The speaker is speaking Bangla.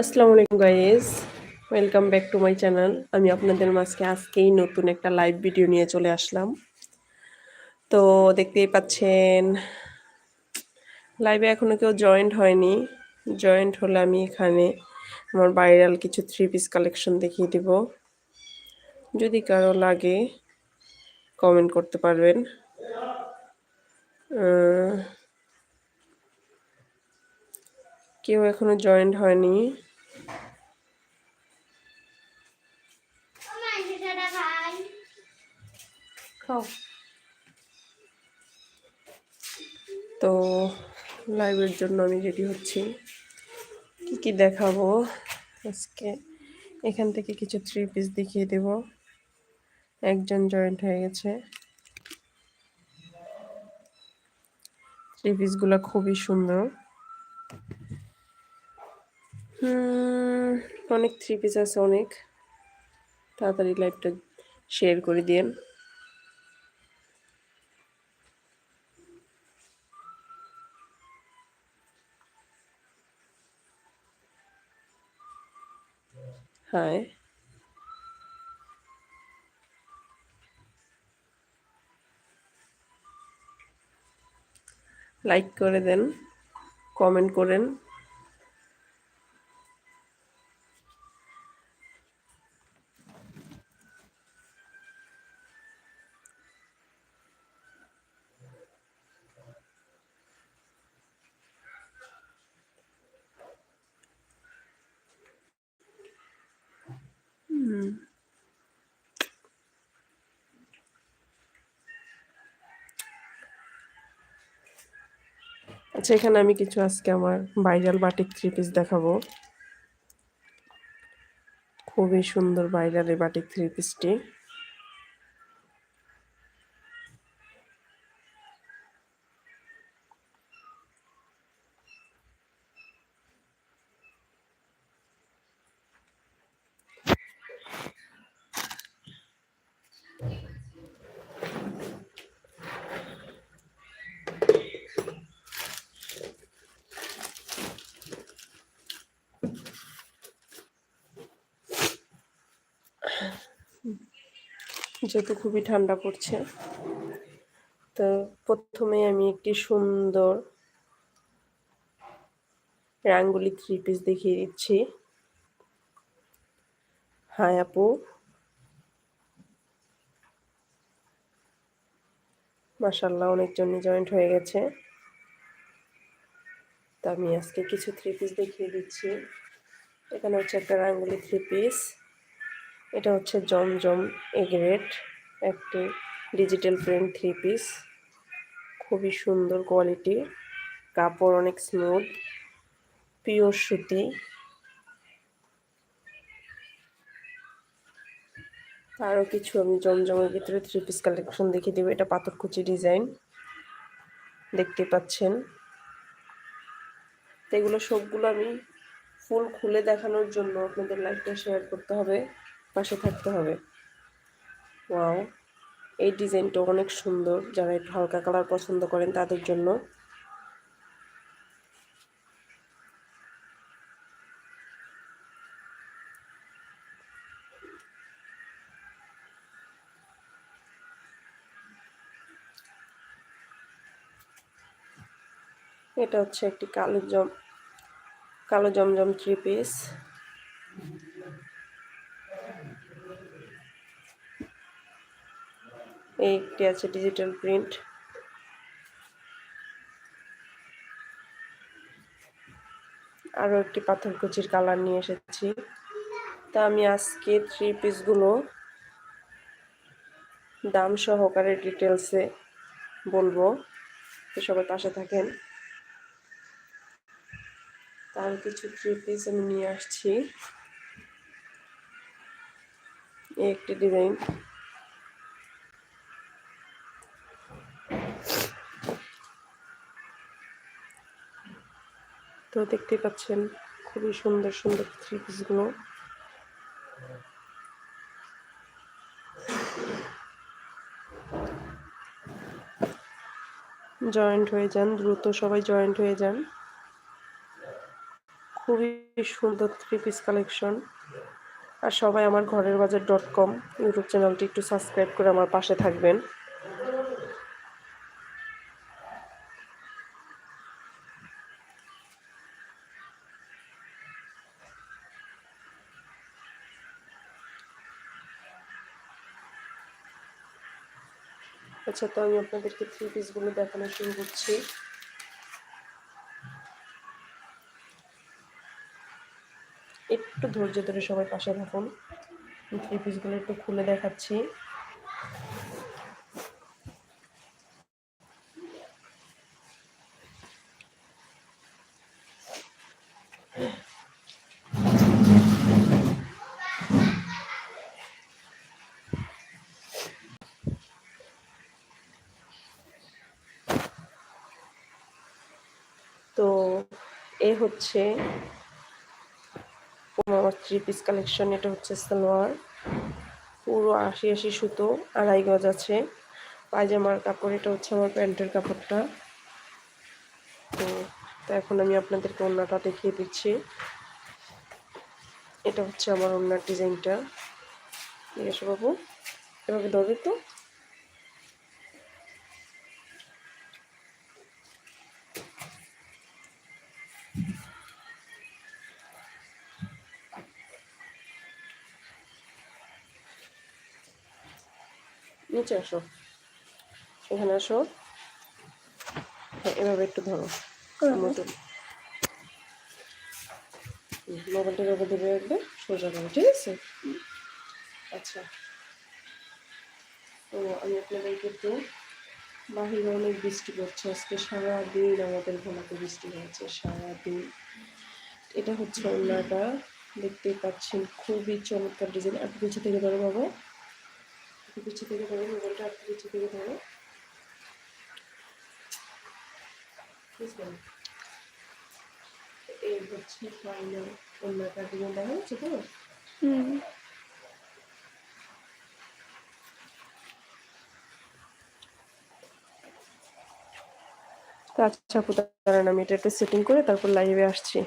আসসালামু আলাইকুম guys welcome back to my channel আমি আপনাদের মাঝকে আজকেই নতুন একটা লাইভ ভিডিও নিয়ে চলে আসলাম। তো দেখতেই পাচ্ছেন লাইভে এখনও কেউ জয়েন্ট হয়নি। জয়েন্ট হলে আমি এখানে আমার ভাইরাল কিছু থ্রি পিস কালেকশন দেখিয়ে দিব। যদি কারও লাগে কমেন্ট করতে পারবেন। কেউ এখনও জয়েন্ট হয়নি। তো লাইভের জন্য আমি রেডি হচ্ছি। কি কি দেখাবো? আজকে এখান থেকে কিছু থ্রি পিস দেখিয়ে দেব। একজন জয়েন্ট হয়ে গেছে। থ্রি পিসগুলো খুবই সুন্দর। অনেক থ্রি পিস আছে, অনেক। তাড়াতাড়ি লাইভটা শেয়ার করে দিন হাই লাইক করে দেন কমেন্ট করেন। আচ্ছা এখানে আমি কিছু আজকে আমার ভাইরাল বাটিক থ্রি পিস দেখাবো। খুবই সুন্দর ভাইরাল এই বাটিক থ্রি পিসটি যেহেতু খুবই ঠান্ডা পড়ছে, তো প্রথমে আমি একটি সুন্দর রাঙ্গুলি থ্রি পিস দেখিয়ে দিচ্ছি। হাই আপু। মাসাল্লাহ অনেকজনই জয়েন্ট হয়ে গেছে। তো আমি আজকে কিছু থ্রি পিস দেখিয়ে দিচ্ছি। এখানে হচ্ছে একটা রাঙ্গুলি থ্রি পিস এটা হচ্ছে জমজম এগ্রেট একটি ডিজিটাল প্রিন্ট থ্রি পিস। খুবই সুন্দর কোয়ালিটি, কাপড় অনেক স্মুথ, পিওর সুতি। আরও কিছু আমি জমজমের ভিতরে থ্রি পিস কালেকশন দেখিয়ে দেবো। এটা পাথরকুচি ডিজাইন দেখতে পাচ্ছেন। এগুলো সবগুলো আমি ফুল খুলে দেখানোর জন্য আপনাদের লাইভটা শেয়ার করতে হবে। পাশে থাকতে হবে। ওয়াও, এই ডিজাইনটা অনেক সুন্দর। যারা একটু হালকা কালার পছন্দ করেন তাদের জন্য। এটা হচ্ছে একটি কালো জম, কালো জমজম থ্রি পিস। একটি আছে ডিজিটাল প্রিন্ট আরও একটি পাথরকুচির কালার নিয়ে এসেছি। তা আমি আজকে থ্রি পিসগুলো দাম সহকারে ডিটেলসে বলব। সবাই পাশে থাকেন। তার কিছু থ্রি পিস আমি নিয়ে আসছি। একটি ডিজাইন তো দেখতে পাচ্ছেন খুবই সুন্দর সুন্দর থ্রি পিসগুলো জয়েন্ট হয়ে যান, দ্রুত সবাই জয়েন্ট হয়ে যান। খুবই সুন্দর থ্রি পিস কালেকশন আর সবাই আমার ঘরের বাজার ডট কম ইউটিউব চ্যানেলটি একটু সাবস্ক্রাইব করে আমার পাশে থাকবেন। আচ্ছা তো আমি আপনাদেরকে থ্রি পিসগুলো দেখানো শুরু করছি। একটু ধৈর্য ধরে সবাই পাশে থাকুন। থ্রি পিসগুলো একটু খুলে দেখাচ্ছি। তো এ হচ্ছে থ্রি পিস কালেকশন এটা হচ্ছে সালোয়ার। পুরো আশি আশি সুতো, আড়াই গজ আছে। পায়জামার কাপড়, এটা হচ্ছে আমার প্যান্টের কাপড়টা। তো তো এখন আমি আপনাদেরকে ওড়নাটা দেখিয়ে দিচ্ছি। এটা হচ্ছে আমার ওড়নার ডিজাইনটা। ঠিক আছে বাবু এভাবে ধরবে তো? নিচে আসো। এখানে আসো। হ্যাঁ এভাবে একটু ধরো। মতন মোবাইলটা এভাবে ধরে রাখবে সোজা করো ঠিক আছে? আচ্ছা। তো আমি আপনাদেরকে একটু বাহিরে অনেক বৃষ্টি পড়ছে। আজকে সারাদিন আমাদের ভোলাতে বৃষ্টি হয়েছে সারাদিন। এটা হচ্ছে অন্যটা। দেখতেই পাচ্ছেন খুবই চমৎকার ডিজাইন একটু কিছু থেকে ধরো বাবা। পিছিয়ে থেকে ধরো মোবাইলটা একটু পিছিয়ে থেকে ধরো। এই হচ্ছে ফাইনাল অন্যটা ডিজাইন দেখা যাচ্ছে তো? হুম। আচ্ছা আপু দাঁড়ান আমি এটা একটু সেটিং করে তারপর লাইভে আসছি।